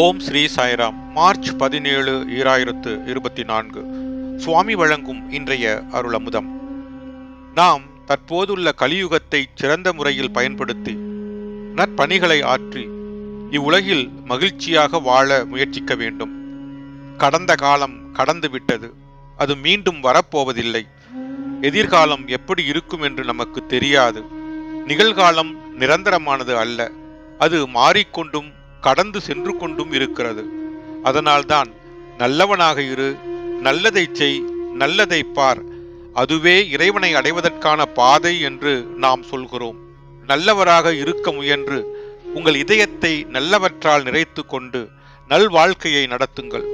ஓம் Sri Sairam. March பதினேழு ஈராயிரத்து இருபத்தி நான்கு சுவாமி வழங்கும் இன்றைய அருளமுதம். நாம் தற்போதுள்ள கலியுகத்தை சிறந்த முறையில் பயன்படுத்தி நற்பணிகளை ஆற்றி இவ்வுலகில் மகிழ்ச்சியாக வாழ முயற்சிக்க வேண்டும். கடந்த காலம் கடந்து விட்டது. அது மீண்டும் வரப்போவதில்லை. எதிர்காலம் எப்படி இருக்கும் என்று நமக்கு தெரியாது. நிகழ்காலம் நிரந்தரமானது அல்ல. அது மாறிக்கொண்டும் கடந்து சென்று கொண்டும் இருக்கிறது. அதனால்தான் நல்லவனாக இரு நல்லதை செய் நல்லதை பார். அதுவே இறைவனை அடைவதற்கான பாதை என்று நாம் சொல்கிறோம். நல்லவராக இருக்க முயன்று உங்கள் இதயத்தை நல்லவற்றால் நிறைத்து கொண்டு நல்வாழ்க்கையை நடத்துங்கள்.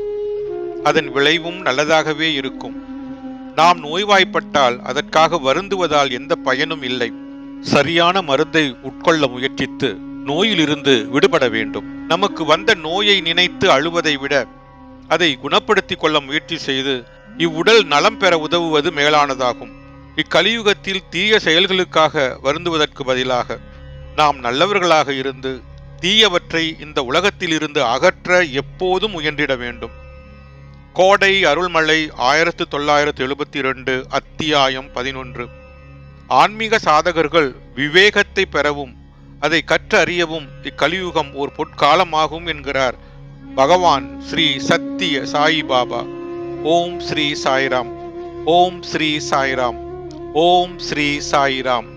அதன் விளைவும் நல்லதாகவே இருக்கும். நாம் நோய்வாய்ப்பட்டால் அதற்காக வருந்துவதால் எந்த பயனும் இல்லை. சரியான மருந்தை உட்கொள்ள முயற்சித்து நோயிலிருந்து விடுபட வேண்டும். நமக்கு வந்த நோயை நினைத்து அழுவதை விட அதை குணப்படுத்தி கொள்ள முயற்சி செய்து இவ்வுடல் நலம் பெற உதவுவது மேலானதாகும். இக்கலியுகத்தில் தீய செயல்களுக்காக வருந்துவதற்கு பதிலாக நாம் நல்லவர்களாக இருந்து தீயவற்றை இந்த உலகத்தில் இருந்து அகற்ற எப்போதும் முயன்றிட வேண்டும். கோடை அருள்மழை ஆயிரத்து தொள்ளாயிரத்து எழுபத்தி இரண்டு அத்தியாயம் பதினொன்று. ஆன்மீக சாதகர்கள் விவேகத்தை பெறவும் அதை கற்று அறியவும் இக்கலியுகம் ஒரு பொற்காலமாகும் என்கிறார். பகவான் ஸ்ரீ சத்திய சாயி பாபா. ஓம் ஸ்ரீ சாய்ராம். ஓம் ஸ்ரீ சாய்ராம். ஓம் ஸ்ரீ சாய்ராம்.